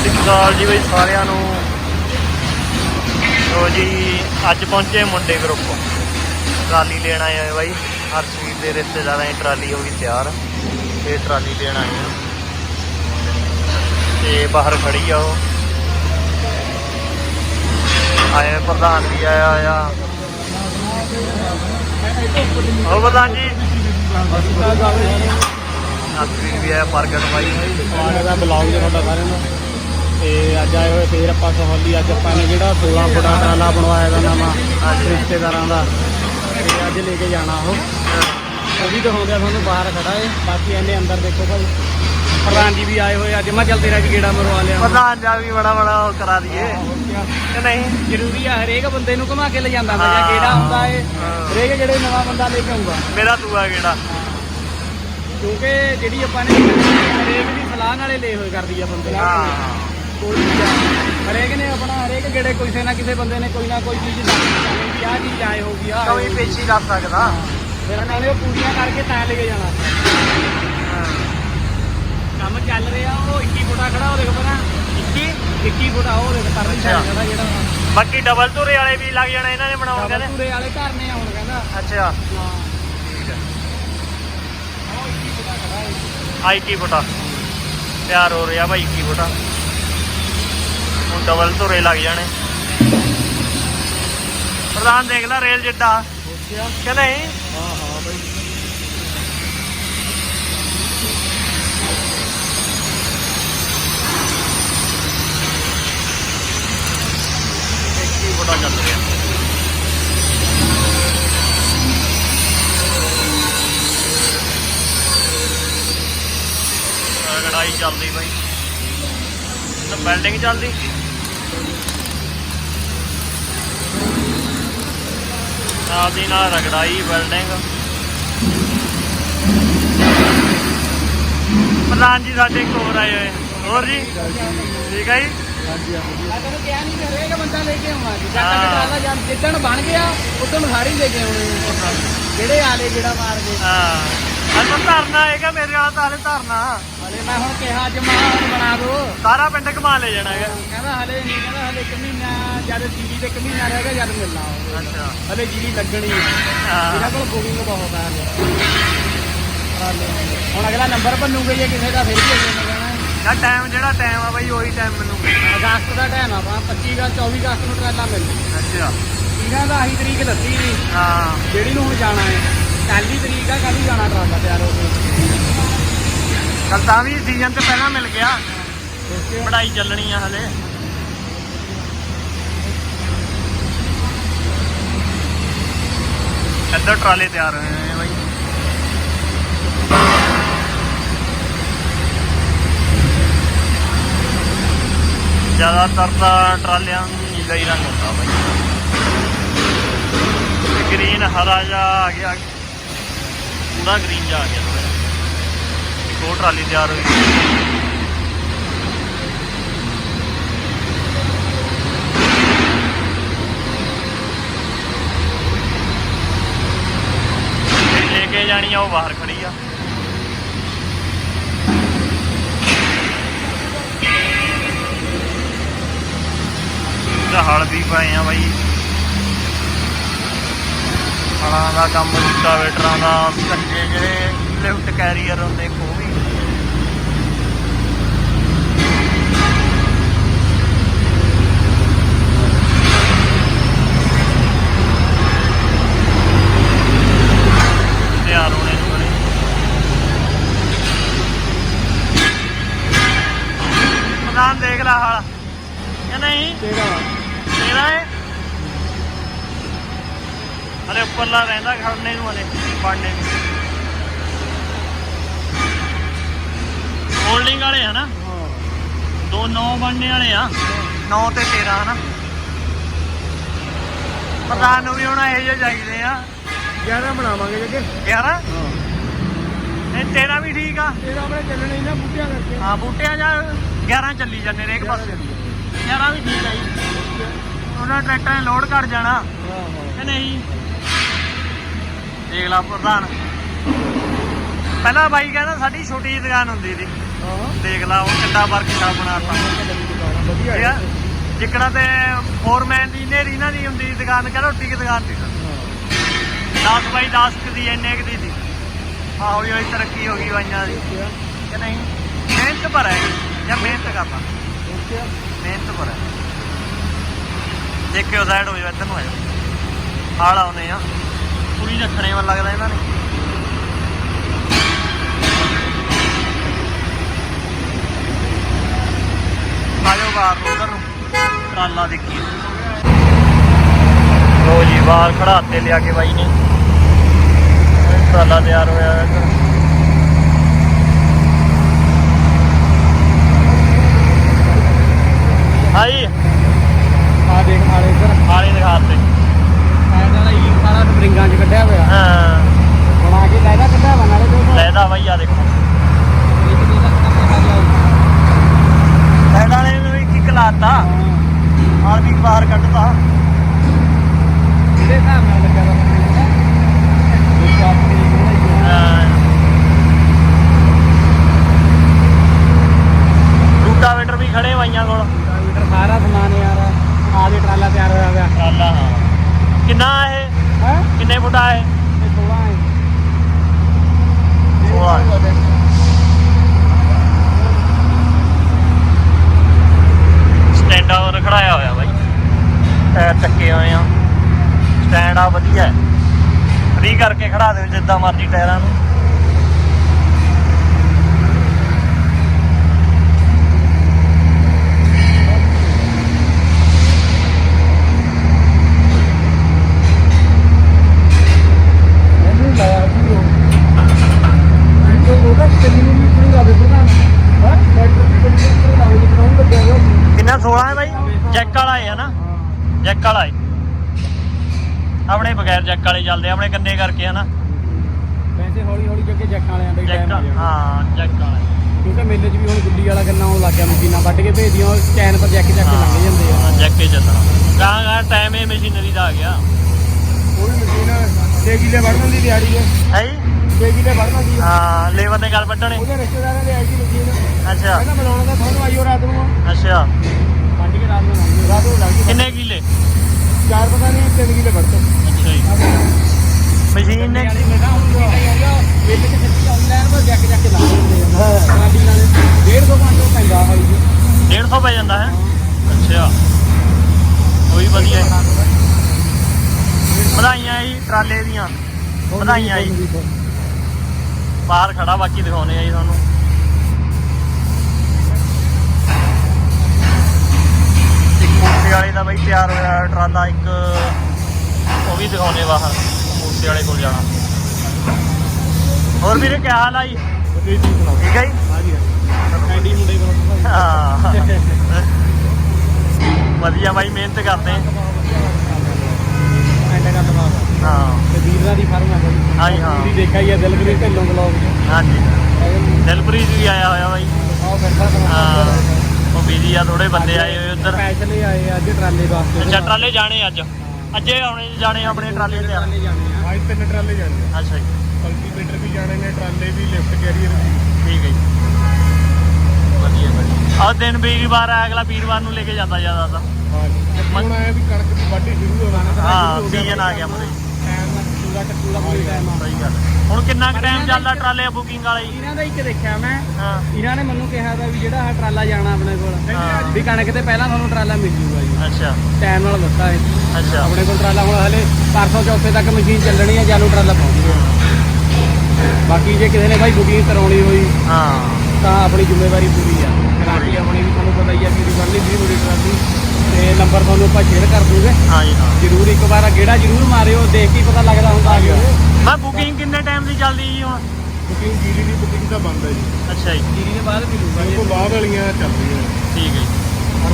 ਸਤਿ ਸ਼੍ਰੀ ਅਕਾਲ ਜੀ ਬਈ ਸਾਰਿਆਂ ਨੂੰ। ਲੋ ਜੀ ਅੱਜ ਪਹੁੰਚੇ ਮੁੰਡੇ ਗਰੁੱਪ ਟਰਾਲੀ ਲੈਣ ਆਏ ਹੋਏ ਬਾਈ। ਹਰਸ਼ਵੀਰ ਦੇ ਰਿਸ਼ਤੇਦਾਰਾਂ ਦੀ ਟਰਾਲੀ ਹੋ ਗਈ ਤਿਆਰ। ਤੇ ਟਰਾਲੀ ਲੈਣ ਆਏ ਆ। ਤੇ ਬਾਹਰ ਖੜੀ ਆ ਉਹ। ਆਏ ਪ੍ਰਧਾਨ ਵੀ ਆਇਆ ਆ ਉਹ ਪ੍ਰਧਾਨ ਜੀ। ਹਰਸ਼ਵੀਰ ਵੀ ਆਇਆ ਪ੍ਰਗਟ ਬਾਈ। ਹੈ ਬਲੌਗ ਦੇ ਤੁਹਾਡਾ ਸਾਰਿਆਂ ਦਾ। ਤੇ ਅੱਜ ਆਏ ਹੋਏ ਫੇਰ ਆਪਾਂ ਸਹੌਲੀ ਅੱਜ ਆਪਾਂ ਨੇ ਜਿਹੜਾ 16 ਫੁੱਟਾ ਟਰਾਲਾ ਬਣਵਾਇਆ ਦਾ ਨਵਾਂ ਹਾਂਜੀ। ਰਿਸ਼ਤੇਦਾਰਾਂ ਦਾ ਤੇ ਅੱਜ ਲੈ ਕੇ ਜਾਣਾ ਉਹ ਉਹ ਵੀ ਦਿਖਾਉਂਦੇ ਆ ਤੁਹਾਨੂੰ ਬਾਹਰ ਖੜਾ ਏ ਬਾਕੀ ਇਹਨੇ ਅੰਦਰ ਦੇਖੋ ਭਾਈ ਪ੍ਰਧਾਨ ਜੀ ਵੀ ਆਏ ਹੋਏ ਅੱਜ ਮੈਂ ਚੱਲ ਤੇਰਾ ਵੀ ਗੇੜਾ ਮਰਵਾ ਲਿਆ ਪ੍ਰਧਾਨ ਜਾ ਵੀ ਬੜਾ ਬੜਾ ਉਹ ਕਰਾ ਦਈਏ। ਕਿ ਨਹੀਂ ਜ਼ਰੂਰੀ ਆ ਹਰੇਕ ਬੰਦੇ ਨੂੰ ਘੁਮਾ ਕੇ ਲੈ ਜਾਂਦਾ ਜਾਂ ਹਾਂ। ਕਿਹੜਾ ਹੁੰਦਾ ਏ। ਹਰੇਕ ਜਿਹੜੇ ਨਵਾਂ ਬੰਦਾ ਲੈ ਕੇ ਆਉਂਦਾ ਮੇਰਾ ਤੂਆ ਕਿਹੜਾ ਕਿਉਂਕਿ ਜਿਹੜੀ ਆਪਾਂ ਨੇ ਹਰੇਕ ਦੀ ਸਲਾਹ ਨਾਲੇ ਲੈ ਹੋਏ ਕਰਦੀ ਆ ਬੰਦੇ ਹਾਂ ਕੋਈ ਵੀ ਆ। ਹਰੇਕ ਨੇ ਆਪਣਾ ਹਰੇਕ ਜਿਹੜੇ ਕਿਸੇ ਨਾ ਕਿਸੇ ਬੰਦੇ ਨੇ ਕੋਈ ਨਾ ਕੋਈ ਚੀਜ਼ ਦੱਸਣੀ ਕਿ ਆਹ ਚੀਜ਼ ਆਏ ਹੋਗੀ ਆ ਕਵੀ ਪੇਸ਼ੀ ਕਰ ਸਕਦਾ। ਫਿਰ ਨਾਲੇ ਉਹ ਪੂਰੀਆਂ ਕਰਕੇ ਤਾਂ ਲੈ ਕੇ ਜਾਣਾ। ਕੰਮ ਚੱਲ ਰਿਹਾ ਉਹ 21 ਫੁੱਟਾ ਖੜਾ ਉਹ ਦੇਖ ਪਰਾਂ 21 21 ਫੁੱਟਾ ਉਹ ਦੇਖ ਤਰਲੀ ਅੱਛਾ। ਸਾਈਡ ਖੜਾ ਜਿਹੜਾ ਬਾਕੀ ਡਬਲ ਧੁਰੇ ਵਾਲੇ ਵੀ ਲੱਗ ਜਾਣੇ ਇਹਨਾਂ ਨੇ ਬਣਾਉਣ ਕਹਿੰਦੇ। ਪੂਰੇ ਵਾਲੇ ਘਰ ਨੇ ਹੁਣ ਕਹਿੰਦਾ। ਅੱਛਾ। ਹਾਂ। ਠੀਕ ਹੈ। ਉਹ 21 ਫੁੱਟਾ ਖੜਾ ਹੈ ਆ 21 ਫੁੱਟਾ। ਤਿਆਰ ਹੋ ਰਿਹਾ ਭਾਈ 21 ਫੁੱਟਾ। ਡਬਲ ਧੁਰੇ ਲੱਗ ਜਾਣੇ। ਪ੍ਰਧਾਨ ਦੇਖ ਲੈ ਰੇਲ ਜਿੱਡਾ। ਕਿ ਨਹੀਂ? ਹਾਂ ਹਾਂ ਬਈ। ਕੀ ਫੁੱਟਾ ਚੱਲ ਰਿਹਾ। ਲੜਾਈ ਚੱਲਦੀ ਬਾਈ। ਤਾਂ ਬਿਲਡਿੰਗ ਚੱਲਦੀ। ਨਾਲ ਦੀ ਨਾਲ ਰਗੜਾਈ ਬਿਲਡਿੰਗ ਪ੍ਰਧਾਨ ਜੀ ਸਾਡੇ ਹੋਰ ਆਏ ਹੋਏ। ਹੋਰ ਜੀ? ਠੀਕ ਹੈ ਜੀ? ਹਾਂਜੀ ਤੈਨੂੰ ਕਿਹਾ ਨਹੀਂ ਹਰੇਕ ਬੰਦਾ ਲੈ ਕੇ ਆਉਣਾ ਜਦ ਹਾਂ। ਤੱਕ ਟਰਾਲਾ ਜਦ ਜਿੱਦਣ ਬਣ ਗਿਆ ਉਦੋਂ ਸਾਰੇ ਲੈ ਕੇ ਆਉਣੇ। ਜਿਹੜੇ ਆਲੇ ਜਿਹੜਾ ਮਾਰ ਗਏ। ਹਾਂ। ਅਸਾਂ ਧਰਨਾ ਹੈਗਾ ਮੇਰੇ ਵਾਲਾ ਤਾਂ ਹਲੇ ਧਰਨਾ। ਹਲੇ ਮੈਂ ਹੁਣ ਕਿਹਾ ਅੱਜ ਮਾਂ ਹੁਣ ਬਣਾ ਦੋ ਸਾਰਾ ਪਿੰਡ ਘੁਮਾ ਲੈ ਜਾਣਾ ਹੈਗਾ। ਕਹਿੰਦਾ ਹਲੇ ਨਹੀਂ ਕਹਿੰਦਾ ਹਲੇ ਇੱਕ ਮਹੀਨਾ ਜਦ ਜੀਰੀ ਤੇ ਇੱਕ ਮਹੀਨਾ ਰਹਿ ਗਿਆ ਜਦ ਮਿਲਣਾ ਹੋਵੇ ਅੱਛਾ। ਹਲੇ ਜੀਰੀ ਲੱਗਣੀ ਹੈ ਹਾਂ। ਇਹਨਾਂ ਕੋਲ ਬੁਕਿੰਗ ਬਹੁਤ ਆ ਹਲੇ। ਹੁਣ ਅਗਲਾ ਨੰਬਰ ਭੰਨੂਗੇ ਜੇ ਕਿਸੇ ਦਾ ਫਿਰ ਵੀ ਅਗਲੇ ਨੇ ਕਹਿਣਾ। ਨਾ ਟਾਈਮ ਜਿਹੜਾ ਟਾਈਮ ਆ ਬਾਈ ਉਹੀ ਟਾਈਮ ਮੈਨੂੰ ਮਿਲਣਾ। ਅਗਸਤ ਦਾ ਟਾਈਮ ਆ ਆਪਣਾ 25 ਅਗਸਤ 24 ਅਗਸਤ ਨੂੰ ਟਰੇਲਾ ਮਿਲਣੀ ਅੱਛਾ। ਇਹਨਾਂ ਦਾ ਆਹੀ ਤਰੀਕ ਦੱਸੀ ਹਾਂ। ਜਿਹੜੀ ਨੂੰ ਹੁਣ ਜਾਣਾ ਹੈ। ਕੱਲ ਤਾਂ ਵੀ ਸੀਜ਼ਨ ਤੇ ਪਹਿਲਾਂ ਮਿਲ ਗਿਆ। ਪੜਾਈ ਚੱਲਣੀ ਆ ਹਲੇ। ਇੱਧਰ ਟਰਾਲੇ ਤਿਆਰ ਹੋਏ ਨੇ ਬਾਈ। ਜ਼ਿਆਦਾਤਰ ਤਾਂ ਟਰਾਲਿਆਂ ਨੂੰ ਨੀਲਾ ਹੀ ਰੰਗ ਹੁੰਦਾ ਬਾਈ। ਗ੍ਰੀਨ ਹਰਾ ਜਿਹਾ ਆ ਗਿਆ। ਪੂਰਾ ਗ੍ਰੀਨ ਜਿਹਾ ਆ ਗਿਆ। ਥੋੜ੍ਹਾ ਟਰਾਲੀ ਤਿਆਰ ਹੋਈ ਲੈ ਕੇ ਜਾਣੀ ਆ, ਉਹ ਬਾਹਰ ਖੜੀ ਆ। ਤੇ ਹਲ ਵੀ ਪਾਏ ਆ ਬਾਈ। ਹਲਾਂ ਦਾ ਕੰਮ ਰੂਟਾਵੇਟਰਾਂ ਦਾ ਕੱਚੇ ਜਿਹੜੇ ਲਿਫਟ ਕੈਰੀਅਰ ਹੁੰਦੇ ਉਹ ਲੈ ਹਾਲ। ਕਿ ਨਹੀਂ। ਤੇਰਾ ਤੇਰਾ ਹੈ। ਅਰੇ ਉੱਪਰਲਾ ਰਹਿੰਦਾ ਖੜਨੇ ਨੂੰ ਹਲੇ ਪੜਨੇ ਨੂੰ। ਹੋਲਡਿੰਗ ਵਾਲੇ ਹਨਾ ਦੋ 9 ਬਣਨੇ ਵਾਲੇ ਆ। 9 ਤੇ 13 ਹਨਾ। ਪ੍ਰਧਾਨ ਨੂੰ ਵੀ ਹੁਣ ਇਹੋ ਜਿਹੇ ਚਾਹੀਦੇ ਆ। 11 ਬਣਾਵਾਂਗੇ ਜੇ 11 ਹਾਂ। ਨਹੀਂ 13 ਵੀ ਠੀਕ ਆ। ਤੇਰਾ ਆਪਣੇ ਚੱਲਣੇ ਇਹਨਾਂ ਬੂਟਿਆਂ ਕਰਕੇ। ਹਾਂ ਬੂਟਿਆਂ ਜਾਂ 11 ਚੱਲੀ ਜਾਂਦੇ ਨੇ ਇੱਕ ਪਾਸੇ। 11 ਵੀ ਠੀਕ ਆ ਜੀ। ਉਹਨਾਂ ਟਰੈਕਟਰਾਂ ਨੇ ਲੋਡ ਕਰ ਜਾਣਾ। ਕਿ ਨਹੀਂ? ਦੇਖ ਲਾ ਪ੍ਰਧਾਨ। ਪਹਿਲਾਂ ਬਾਈ ਕਹਿੰਦਾ ਸਾਡੀ ਛੋਟੀ ਜਿਹੀ ਦੁਕਾਨ ਹੁੰਦੀ ਸੀ। ਦੇਖ ਲਾ ਉਹ ਕਿੱਡਾ ਵਰਕਸ਼ਾਪ ਬਣਾਤਾ ਠੀਕ ਆ? ਜਿੱਕਣਾ ਤੇ ਫੋਰਮੈਨ ਦੀ ਨੇਰੀ ਨਾ ਦੀ ਹੁੰਦੀ ਦੁਕਾਨ ਕਹ ਰੋਟੀ ਦੀ ਦੁਕਾਨ ਸੀ। 10 ਬਾਈ 10 ਦੀ, ਇੰਨੇ ਕੁ ਦੀ ਸੀ। ਆ ਹੌਲੀ ਹੌਲੀ ਤਰੱਕੀ ਹੋ ਗਈ ਬਾਈਆਂ ਦੀ। ਕਿ ਨਹੀਂ? ਮਿਹਨਤ ਪਰ ਹੈ। ਜਾਂ ਮਿਹਨਤ ਕਰਦਾ ਮਿਹਨਤ ਪਰ ਹੈ? ਦੇਖਿਓ ਸਾਈਡ ਹੋ ਜਾ ਇੱਧਰ ਨੂੰ ਆ ਜਾ ਹਾਲ ਆਉਨੇ ਆ। ਪੂਰੀ ਰੱਖਣੇ ਮਨ ਲੱਗਦਾ ਇਹਨਾਂ ਨੇ। ਆਜੋ ਬਾਹਰ ਨੂੰ, ਉਧਰ ਨੂੰ। ਟਰਾਲਾ ਦੇਖੀਏ। ਲੋ ਜੀ, ਬਾਹਰ ਖੜਾਤੇ ਲਿਆ ਕੇ ਬਾਈ ਨੇ। ਟਰਾਲਾ ਤਿਆਰ ਹੋਇਆ ਹੈ ਇੱਧਰ। ਹਾਈ ਆ ਦੇਖ ਮਾਰੇ ਇੱਧਰ। ਆਲੇ ਦਿਖਾਤੇ ਐਡ ਵਾਲਾ ਈ ਸਾਰਾ ਸਪਰਿੰਗਾਂ 'ਚ ਕੱਢਿਆ ਹੋਇਆ। ਹਾਂ। ਬਣਾ ਕੇ ਲੈਦਾ ਕੱਢਿਆ ਵਾ ਨਾਲੇ ਦੇਖੋ ਲੈਦਾ ਬਾਈ ਆ ਦੇਖੋ। ਇੱਕ ਦੀ ਦਾ ਸਾਈਡ ਵਾਲੇ ਨੂੰ ਵੀ ਕਿੱਕ ਲਾਤਾ। ਆਲ ਵੀ ਬਾਹਰ ਕੱਢਤਾ। ਇਹਦੇ ਹਿਸਾਬ ਨਾਲ ਲੱਗਾ ਦੇਖੋ ਹਾਂ। ਰੂਟਾਵੇਟਰ ਵੀ ਖੜੇ ਬਾਈਆਂ ਕੋਲ। ਸਾਰਾ ਸਮਾਨ ਯਾਰ ਆ ਦੇ ਟਰਾਲਾ ਤਿਆਰ ਹੋਇਆ ਹੋਇਆ ਟਰਾਲਾ ਹਾਂ। ਕਿੰਨਾ ਇਹ? ਹੈ? ਕਿੰਨੇ ਫੁੱਟ ਆ ਇਹ? ਇਹ 16 ਹੈ 16 ਸਟੈਂਡ ਆਵਰ ਖੜਾਇਆ ਹੋਇਆ ਬਾਈ। ਟਾਇਰ ਚੱਕੇ ਹੋਏ ਆ। ਸਟੈਂਡ ਆ ਵਧੀਆ। ਹੈ ਫ੍ਰੀ ਕਰਕੇ ਖੜਾ ਦਿਓ ਜਿੱਦਾਂ ਮਰਜ਼ੀ ਟਾਇਰਾਂ ਨੂੰ ਇਹਨੂੰ ਲਾਇਆ ਸੀ ਉਹ ਇਹ ਉਹਦਾ ਚੱਲੀ ਨੂੰ ਵੀ ਪੂਰੀ ਲਾ ਦੇ ਪ੍ਰਧਾਨ ਹਾਂ ਟਰੈਕਟਰ ਦੀ ਗੱਡੀ ਨੂੰ ਲਾਉਂ ਦੀ ਕਰਾਉਂ ਲੱਗਿਆ ਹੋਇਆ ਕਿੰਨਾ 16 ਹੈ ਬਾਈ ਜੈਕ ਵਾਲਾ ਹੈ ਨਾ ਜੈਕ ਵਾਲਾ ਹੈ ਆਪਣੇ ਬਗੈਰ ਜੈਕ ਵਾਲੇ ਚੱਲਦੇ ਆ, ਆਪਣੇ ਕੰਨੇ ਕਰਕੇ ਹਨਾ? ਵੈਸੇ ਹੌਲੀ ਹੌਲੀ ਕਿਉਂਕਿ ਜੱਕਾਂ ਵਾਲਿਆਂ ਦਾ ਜੈਕ ਟਾਈਮ ਆ ਜਾਣਾ। ਹਾਂ ਜੈਕ ਵਾਲਾ। ਕਿਉਂਕਿ ਮੇਲੇ 'ਚ ਵੀ ਹੁਣ ਗੁੱਲੀ ਵਾਲਾ ਗੰਨਾ ਆਉਣ ਲੱਗ ਗਿਆ ਮਸ਼ੀਨਾਂ ਵੱਢ ਕੇ ਭੇਜਦੀਆਂ ਉਹ ਚੈਨ ਪਰ ਜੱਕ ਜੱਕ ਕੇ ਲੰਘ ਜਾਂਦੇ ਆ। ਹਾਂ ਜੈਕ ਹੀ ਚੱਲਣਾ। ਗਾਂ ਗਾਂ ਟਾਈਮ ਇਹ ਮਸ਼ੀਨਰੀ ਦਾ ਆ ਗਿਆ। ਕੋਈ ਮਸ਼ੀਨ 6 ਕਿੱਲੇ ਵੱਢਣ ਦੀ ਦਿਹਾੜੀ ਹੈ ਹੈ ਜੀ? 6 ਕਿੱਲੇ ਵੱਢਣ ਦੀ ਹਾਂ ਲੇਬਰ ਨੇ ਗੱਲ ਵੱਢਣੇ। ਉਹਦੇ ਰਿਸ਼ਤੇਦਾਰਾਂ ਦੇ ਆਈ ਸੀ ਮਸ਼ੀਨ। ਅੱਛਾ। ਕਹਿੰਦਾ ਬਣਾਉਣਾ ਤਾਂ ਤੁਹਾਨੂੰ ਆਈਓ ਰਾਤ ਨੂੰ। ਅੱਛਾ। ਵੱਢ ਕੇ ਰਾਤ ਨੂੰ ਲਾਉਂਗੇ ਰਾਤ ਨੂੰ ਲੱਗ ਕਿੰਨੇ ਕਿੱਲੇ? ਚਾਰ ਪਤਾ ਨਹੀਂ ਤਿੰਨ ਕਿੱਲੇ ਵੱਢਦੇ ਅੱਛਾ ਜੀ ਮਸ਼ੀਨ ਨੇ। ਵੇਲੇ ਤੇ ਸੱਚੀ ਆਨਲਾਈਨ ਪਰ ਜੱਕ ਜੱਕ ਲਾ ਦਿੰਦੇ ਆ ਸਾਡੀ ਨਾਲ 150 ਘੰਟੇ ਪੈਂਦਾ ਹਾਈ ਜੀ 150 ਪੈ ਜਾਂਦਾ ਹੈ। ਅੱਛਾ। ਉਹ ਵਧੀਆ ਵਧਾਈਆਂ ਜੀ ਟਰਾਲੇ ਦੀਆਂ। ਵਧਾਈਆਂ ਜੀ। ਬਾਹਰ ਖੜਾ ਬਾਕੀ ਦਿਖਾਉਣੇ ਆ ਜੀ ਤੁਹਾਨੂੰ। ਇੱਕ ਮੂਸੇ ਵਾਲੇ ਦਾ ਬਈ ਤਿਆਰ ਹੋਇਆ ਟਰਾਲਾ, ਇੱਕ ਦਿਖਾਉਣੇ ਬਾਹਰ ਮੂਸੇ ਵਾਲੇ ਕੋਲ ਜਾਣਾ। ਹੋਰ ਵੀਰੇ ਕੀ ਹਾਲ ਆ ਜੀ? ਠੀਕ ਹੈ ਜੀ? ਐਡੀ ਮੁੰਡੇ ਕੋਲ ਹਾਂ। ਵਧੀਆ ਬਾਈ ਮਿਹਨਤ ਕਰਦੇ ਐਂਡ ਕਰ ਦਵਾਗਾ ਹਾਂ। ਤੇ ਵੀਰਾਂ ਦੀ ਫਰਮ ਹੈ ਬਈ ਹਾਂਜੀ, ਹਾਂ। ਤੁਸੀਂ ਦੇਖਿਆ ਹੀ ਆ ਦਿਲਗਰੀ ਢਿੱਲੋਂ ਬਲੌਗ ਚ ਹਾਂਜੀ। ਦਿਲਪ੍ਰੀਤ ਵੀ ਆਇਆ ਹੋਇਆ ਬਾਈ। ਹਾਂ। ਉਹ ਬਿਜ਼ੀ ਆ ਥੋੜੇ ਬੰਦੇ ਆਏ ਹੋਏ ਉਧਰ। ਸਪੈਸ਼ਲ ਹੀ ਆਏ ਅੱਜ ਟਰਾਲੇ ਵਾਸਤੇ। ਅੱਛਾ ਟਰਾਲੇ ਜਾਣੇ ਅੱਜ? ਅੱਜੇ ਆਉਣੇ ਜਾਣੇ ਆਪਣੇ ਟਰਾਲੇ ਤੇ ਆ। ਟਰਾਲੇ ਜਾਣੇ ਆ ਅੱਜ ਤਿੰਨ ਟਰਾਲੇ ਜਾਣੇ ਆ। ਅੱਛਾ ਜੀ। ਕਲਟੀਵੇਟਰ ਵੀ ਜਾਣੇ ਨੇ ਟਰਾਲੇ ਵੀ ਲਿਫਟ ਕੈਰੀਅਰ ਵੀ। ਠੀਕ ਹੈ ਜੀ। ਵਧੀਆ ਵਧੀਆ। ਆਹ ਦਿਨ ਵੀਰਵਾਰ ਆ ਅਗਲਾ ਵੀਰਵਾਰ ਨੂੰ ਲੈ ਕੇ ਜਾਂਦਾ ਜ਼ਿਆਦਾ ਤਾਂ। ਹਾਂ ਜੀ ਹੁਣ ਆਇਆ ਵੀ ਕਣਕ ਦੀ ਵਾਢੀ ਸ਼ੁਰੂ ਹੋਣਾ ਹਾਂ ਸੀਜ਼ਨ ਆ ਗਿਆ ਮਰੇ ਟਾਈਮ ਨਾਲ ਪੂਰਾ ਟੱਕੂਲਾ ਪੂਰੀ ਟਾਈਮ ਆ। ਸਹੀ ਗੱਲ ਹੁਣ ਕਿੰਨਾ ਕੁ ਟਾਈਮ ਚੱਲਦਾ ਟਰਾਲੇ ਬੁਕਿੰਗ ਵਾਲਾ ਜੀ? ਇਹਨਾਂ ਦਾ ਇੱਕ ਦੇਖਿਆ ਮੈਂ। ਹਾਂ। ਇਹਨਾਂ ਨੇ ਮੈਨੂੰ ਕਿਹਾ ਦਾ ਵੀ ਜਿਹੜਾ ਆਹ ਟਰਾਲਾ ਜਾਣਾ ਆਪਣੇ ਕੋਲ ਹਾਂ। ਵੀ ਕਣਕ ਤੇ ਪਹਿਲਾਂ ਤੁਹਾਨੂੰ ਟਰਾਲਾ ਮਿਲ ਜੂਗਾ ਜੀ। ਅੱਛਾ। ਟਾਈਮ ਨਾਲ ਦੱਸਾ ਹੈ ਅੱਛਾ। ਆਪਣੇ ਕੋਲ ਟਰਾਲਾ ਹੁਣ ਹਲੇ ਪਰਸੋਂ ਚੌਥੇ ਤੱਕ ਮਸ਼ੀਨ ਚੱਲਣੀ ਹੈ ਚਾਲੂ ਟਰਾਲਾ ਪਹੁੰਚ ਗਿਆ। ਬਾਕੀ ਜੇ ਕਿਸੇ ਨੇ ਭਾਈ ਬੁਕਿੰਗ ਕਰਾਉਣੀ ਹੋਈ ਹਾਂ। ਤਾਂ ਆਪਣੀ ਜ਼ਿੰਮੇਵਾਰੀ ਪੂਰੀ ਆ। ਗਾਰੰਟੀ ਆਪਣੀ ਵੀ ਤੁਹਾਨੂੰ ਪਤਾ ਹੀ ਆ ਕਿ ਰਿਵਰਲੀ ਵੀ ਬੜੀ ਟਰਾਲੀ ਤੇ ਨੰਬਰ ਤੁਹਾਨੂੰ ਆਪਾਂ ਸ਼ੇਅਰ ਕਰ ਦੂਗੇ। ਹਾਂ ਜੀ ਹਾਂ। ਜਰੂਰ ਇੱਕ ਵਾਰ ਗੇੜਾ ਜਰੂਰ ਮਾਰਿਓ ਦੇਖ ਕੇ ਪਤਾ ਲੱਗਦਾ ਹੁੰਦਾ ਆ ਗਿਆ। ਮੈਂ ਬੁਕਿੰਗ ਕਿੰਨੇ ਟਾਈਮ ਦੀ ਚੱਲਦੀ ਜੀ ਹੁਣ? ਬੁਕਿੰਗ ਜੀਰੀ ਦੀ ਬੁਕਿੰਗ ਤਾਂ ਬੰਦ ਹੈ ਜੀ। ਅੱਛਾ ਜੀ। ਜੀਰੀ ਦੇ ਬਾਅਦ ਮਿਲੂਗਾ ਇਸ ਤੋਂ ਬਾਅਦ ਵਾਲੀਆਂ ਚੱਲ ਰਹੀਆਂ ਠੀਕ ਹੈ ਜੀ।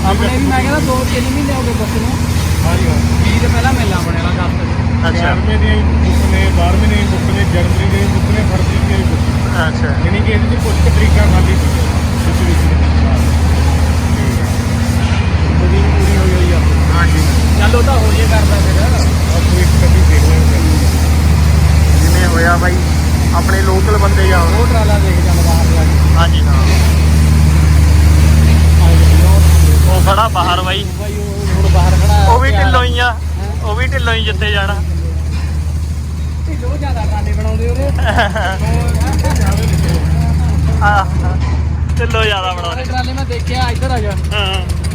ਆਪਣੇ ਵੀ ਮੈਂ ਕਹਿੰਦਾ 2-3 ਮਹੀਨੇ ਹੋ ਗਏ ਬੱਸ ਨੂੰ। ਹਾਂ। ਜੀ ਦੇ ਪਹਿਲਾਂ ਮਿਲਣਾ ਬਣਿਆ ਅਗਸਤ ਚ ਅੱਛਾ। ਗਿਆਰਵੇਂ ਦੀਆਂ ਹੀ ਬੁੱਕ ਨੇ 12ਵੇਂ ਦੀਆਂ ਹੀ ਬੁੱਕ ਨੇ ਜਨਵਰੀ ਹੀ ਬੁੱਕ ਨੇ ਫਰਵਰੀ ਹੀ ਬੁੱਕ ਨੇ। ਅੱਛਾ। ਯਾਨੀ ਕਿ ਇਹਦੇ 'ਚ ਕੁਝ ਤਰੀਕਾਂ ਖਾਲੀ ਪਈਆਂ ਹੋਈ ਆ ਹਾਂ ਜੀ ਚੱਲ ਉਹ ਤਾਂ ਹੋ ਜੇ ਕਰਦਾ ਫਿਰ। ਆਪੋ ਇੱਕ ਕਦੀ ਦੇਖ ਲੈਂਦੇ। ਜਿਵੇਂ ਹੋਇਆ ਬਾਈ ਆਪਣੇ ਲੋਕਲ ਬੰਦੇ ਜਾਓ ਉਹ। ਟਰਾਲਾ ਦੇਖ ਚੱਲ ਬਾਹਰ ਜਾ ਕੇ। ਹਾਂਜੀ ਹਾਂ। ਉਹ ਖੜਾ ਬਾਹਰ ਬਾਈ। ਭਾਈ ਉਹ ਹੁਣ ਬਾਹਰ ਖੜਾ ਉਹ ਵੀ ਢਿੱਲੋਂ ਹੀ ਆ। ਉਹ ਵੀ ਢਿੱਲੋਂ ਹੀ ਜਿੱਥੇ ਜਾਣਾ। ਢਿੱਲੋਂ ਜ਼ਿਆਦਾ ਟਾਨੇ ਬਣਾਉਂਦੇ ਉਹਦੇ। ਆ ਢਿੱਲੋਂ ਜ਼ਿਆਦਾ ਬਣਾਉਂਦੇ। ਟਰਾਲੇ ਮੈਂ ਦੇਖਿਆ ਇੱਧਰ ਆ ਜਾ। ਹਾਂ।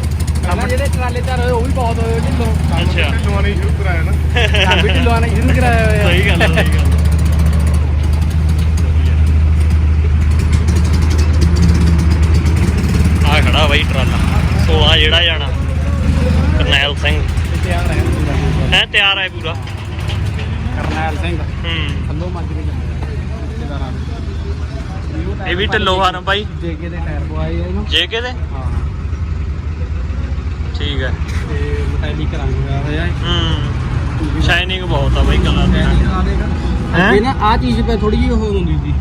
ਪਹਿਲਾਂ ਜਿਹੜੇ ਟਰਾਲੇ ਧਰ ਹੋਏ ਉਹ ਵੀ ਬਹੁਤ ਹੋਏ ਢਿੱਲੋਂ ਅੱਛਾ। ਢਿੱਲੋਂ ਨੇ ਸ਼ੁਰੂ ਕਰਾਇਆ ਨਾ। ਕੰਮ ਵੀ ਢਿੱਲੋਂ ਨੇ ਸ਼ੁਰੂ ਕਰਾਇਆ ਹੋਇਆ। ਸਹੀ ਗੱਲ ਹੈ ਸਹੀ ਗੱਲ ਆ। ਖੜਾ ਬਾਈ ਟਰਾਲਾ। 16 ਜਿਹੜਾ ਜਾਣਾ ਕਰਨੈਲ ਸਿੰਘ। ਤਿਆਰ ਹੈ ਪੂਰਾ। ਹੈ ਤਿਆਰ ਹੈ ਪੂਰਾ? ਕਰਨੈਲ ਸਿੰਘ। ਹੂੰ। ਥੱਲੋਂ ਮੱਝ ਦੇ ਜਾਂਦੇ ਰਿਸ਼ਤੇਦਾਰਾਂ ਨੂੰ। ਇਹ ਵੀ ਢਿੱਲੋਂ ਫਾਰਮ ਬਾਈ। ਜੇਕੇ ਦੇ ਟਾਇਰ ਪਵਾਏ ਆ ਇਹਨੂੰ। ਜੇ ਕੇ ਦੇ? ਹਾਂ। ਠੀਕ ਹੈ। ਤੇ ਮਟੈਲਿਕ ਰੰਗ ਹੋਇਆ ਹੋਇਆ ਹੈ ਹੂੰ। ਸ਼ਾਈਨਿੰਗ ਬਹੁਤ ਆ ਬਾਈ ਕਲਰ ਦੇਗਾ ਹੈਂ? ਅੱਗੇ ਨਾ ਆ ਚੀਜ਼ ਪੇ ਥੋੜੀ ਜਿਹੀ ਉਹ ਹੁੰਦੀ ਸੀ।